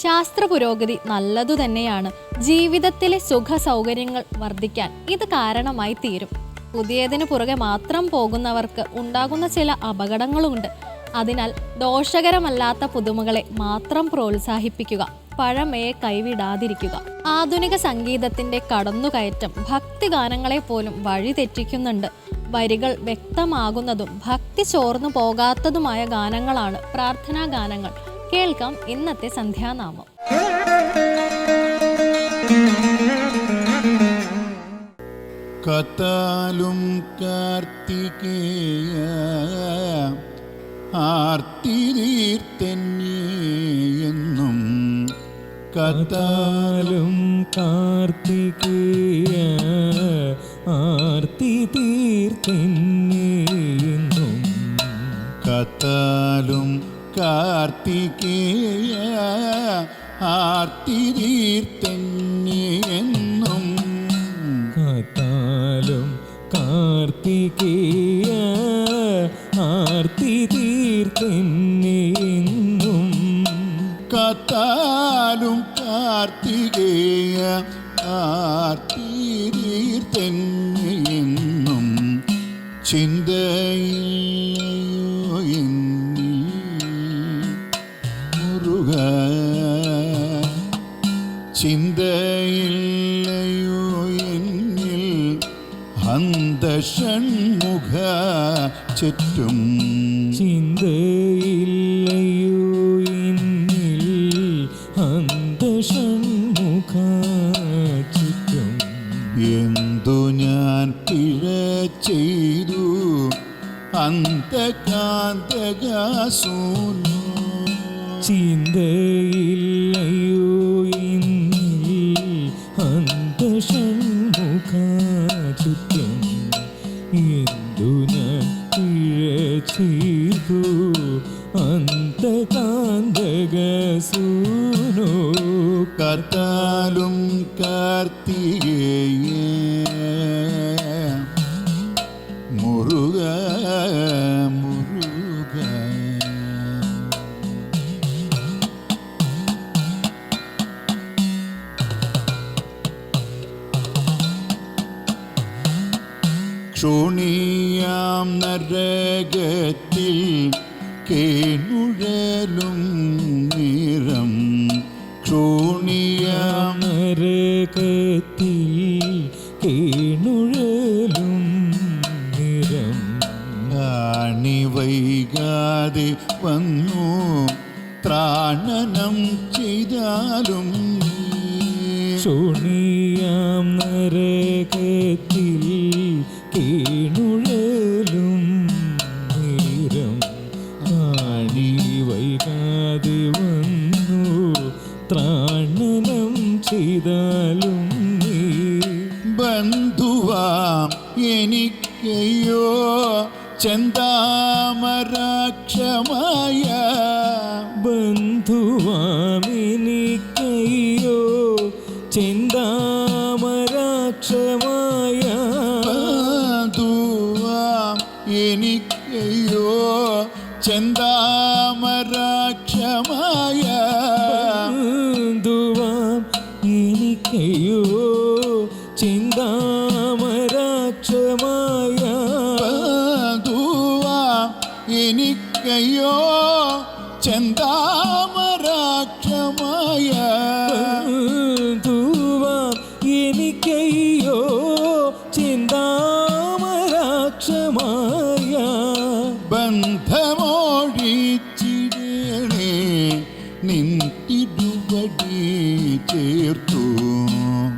ശാസ്ത്ര പുരോഗതി നല്ലതു തന്നെയാണ്. ജീവിതത്തിലെ സുഖ സൗകര്യങ്ങൾ വർദ്ധിക്കാൻ ഇത് കാരണമായി തീരും. പുതിയതിന് പുറകെ മാത്രം പോകുന്നവർക്ക് ഉണ്ടാകുന്ന ചില അപകടങ്ങളുമുണ്ട്. അതിനാൽ ദോഷകരമല്ലാത്ത പുതുമകളെ മാത്രം പ്രോത്സാഹിപ്പിക്കുക പഴമയെ കൈവിടാതിരിക്കുക ആധുനിക സംഗീതത്തിന്റെ കടന്നുകയറ്റം ഭക്തിഗാനങ്ങളെ പോലും വഴിതെറ്റിക്കുന്നുണ്ട് വരികൾ വ്യക്തമാകുന്നതും ഭക്തി ചോർന്നു പോകാത്തതുമായ ഗാനങ്ങളാണ് പ്രാർത്ഥനാ ഗാനങ്ങൾ. കേൾക്കാം ഇന്നത്തെ സന്ധ്യാനാമം. കത്താലും കാർത്തികേയ ആർത്തി ആർത്തിതീർത്തെന്നും കത്താലും കാർത്തികേയ ആർത്തി തീർത്തെന്നും കത്താലും കാർത്തികേയ ആർത്തിതീർത്തെന്നും കാത്താലും കാർത്തികേയ ആർത്തി തീർത്തെന്നും കാത്താലും കാർത്തികേയ ആർത്തിതീർത്തെന്നും ചിന്തയില്ലയോ ചിന്തയില്ലയോ എന്നിൽ അന്തഷൺമുഖ ചുറ്റും. ചിന്തയില്ലയോ എന്നിൽ അന്തഷൺമുഖ ചുറ്റും. എന്തു ഞാൻ പിഴ ചെയ്തു? അന്തകാന്തകാസൂനോ ചിന്തയില്ലയോ കത്താലും കാർത്തികേയ മുറുക മുറുക ക്ഷോണിയാം നരകത്തിൽ കേണുഴലും നരകത്തിൽ കേണുഴലും നിരം ആണി വൈകാതെ വന്നു. ത്രാണനം ചെയ്താലും ക്ഷോണിയാം നരകത്തിൽ നീ ബന്ധുവാം എനിക്കയ്യോ ചെന്താമരാക്ഷമായ ബന്ധുവാമെനിക്കയ്യോ ചിന്താമരാക്ഷമായ ബന്ധുവാം എനിക്കയ്യോ ചെന്താമരാക്ഷമായ എനിക്കയ്യോ ചിന്താമരാക്ഷമായ എനിക്കയ്യോ? ചെന്താമരാക്ഷമായ ബന്ധുവാം എനിക്കയ്യോ? ചിന്താമരാക്ഷമായ ബന്ധമോഴിച്ചിടണേ നിൻ തിരുവടി ചേർത്തു.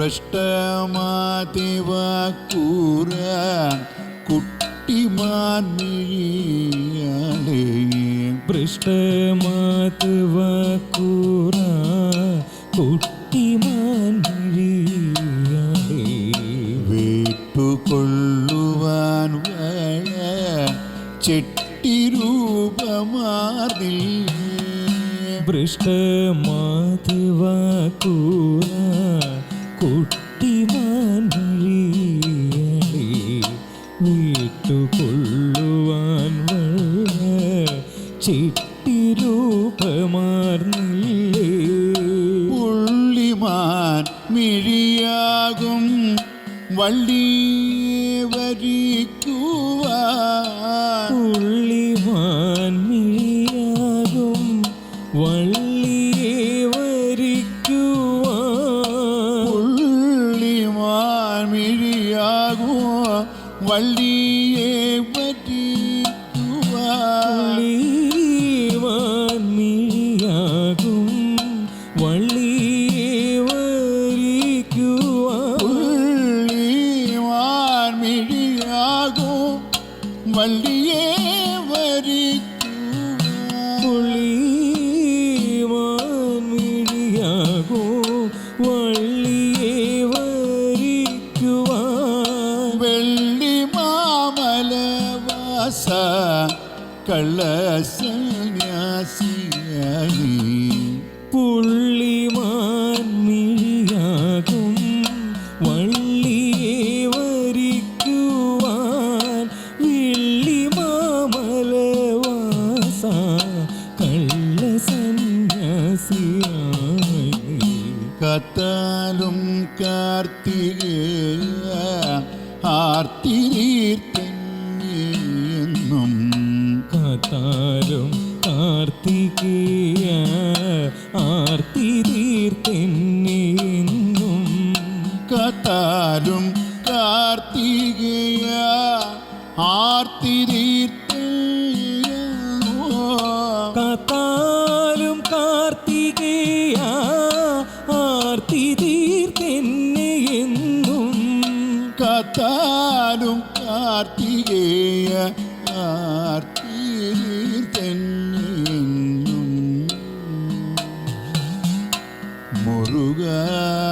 ഭ്രഷ്ടമാതിവ കൂറ കുട്ടിമാൻ മിഴിയാളേ പൃഷ്ടമാത് വക്കൂറ കുട്ടിമാൻ മിഴിയാളേ വേട്ടുകൊള്ളുവാൻ വള കുട്ടിമാൻ വള്ള വരിക്കുവാൻ. മിഴിയാകും വള്ളിയെ വള്ളിയെ വരിക്കുവാൻ പുള്ളിമാൻ മിഴിയാകും വള്ളിയെ വരിക്കുവാൻ കള്ളസന്യാസിയായി പുള്ളിമാൻ മിഴിയാകും വള്ളിയെ വരിക്കുവാൻ വിള്ളിമാമലവാസ കള്ള സന്യാസിയായി കത്താലും കാർത്തികേയ ആർത്തിരീർത്തെന്നും കാർത്തികേയ ആർത്തി തീർത്തെന്നും കത്താലും You got.